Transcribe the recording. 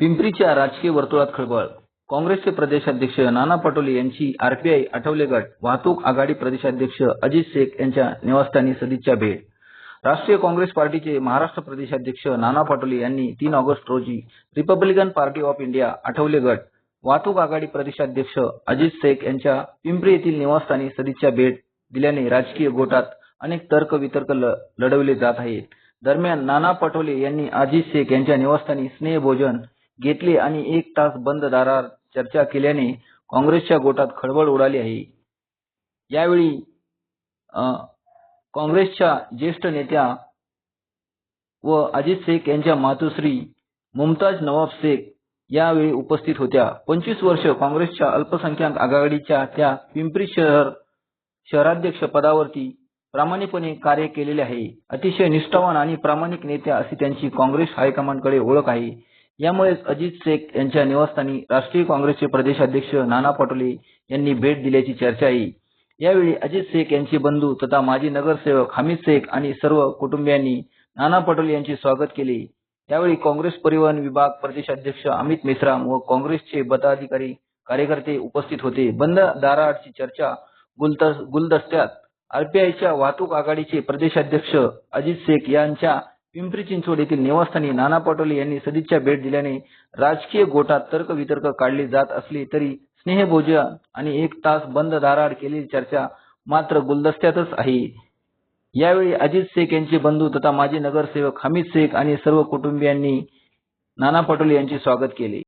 पिंपरीच्या राजकीय वर्तुळात खळबळ. काँग्रेसचे प्रदेशाध्यक्ष नाना पटोले यांची आरपीआय आठवले गट वाहतूक आघाडी प्रदेशाध्यक्ष अजित शेख यांच्या निवासस्थानी सदिच्छा भेट. राष्ट्रीय काँग्रेस पार्टीचे महाराष्ट्र प्रदेशाध्यक्ष नाना पटोले यांनी तीन ऑगस्ट रोजी Republican party of India Athawale गट वाहतूक आघाडी प्रदेशाध्यक्ष अजित शेख यांच्या पिंपरी येथील निवासस्थानी सदिच्छा भेट दिल्याने राजकीय गोटात अनेक तर्क वितर्क ल- लढवले जात आहेत. दरम्यान नाना पटोले यांनी अजित शेख यांच्या निवासस्थानी स्नेहभोजन घेतले आणि एक तास बंद दारात चर्चा केल्याने काँग्रेसच्या गोटात खळबळ उडाली आहे. यावेळी काँग्रेसच्या ज्येष्ठ नेत्या व अजित शेख यांच्या मातोश्री मुमताज नवाब शेख यावेळी उपस्थित होत्या. पंचवीस वर्ष काँग्रेसच्या अल्पसंख्याक आघाडीच्या त्या पिंपरी शहर शहराध्यक्ष पदावरती प्रामाणिकपणे कार्य केलेले आहे. अतिशय निष्ठावान आणि प्रामाणिक नेत्या अशी त्यांची काँग्रेस हायकमांडकडे ओळख आहे. यामुळेच अजित शेख यांच्या निवासस्थानी राष्ट्रीय काँग्रेसचे प्रदेशाध्यक्ष नाना पटोले यांनी भेट दिल्याची चर्चा आहे यावेळी अजित शेख यांचे बंधू तथा माजी नगरसेवक हमीद शेख आणि सर्व कुटुंबियांनी नाना पटोले यांचे स्वागत केले. यावेळी काँग्रेस परिवहन विभाग प्रदेशाध्यक्ष अमित मेश्राम व काँग्रेसचे पदाधिकारी कार्यकर्ते उपस्थित होते. बंद दाराआडची चर्चा गुलदस्त्यात. आरपीआयच्या वाहतूक आघाडीचे प्रदेशाध्यक्ष अजित शेख यांच्या पिंपरी चिंचवड येथील निवासस्थानी नाना पटोले यांनी सदिच्छा भेट दिल्याने राजकीय गोटात तर्कवितर्क काढले जात असले तरी स्नेहभोजन आणि एक तास बंद दाराआड केलेली चर्चा मात्र गुलदस्त्यातच आहे. यावेळी अजित शेख यांचे बंधू तथा माजी नगरसेवक हमीद शेख आणि सर्व कुटुंबियांनी नाना पटोले यांचे स्वागत केले.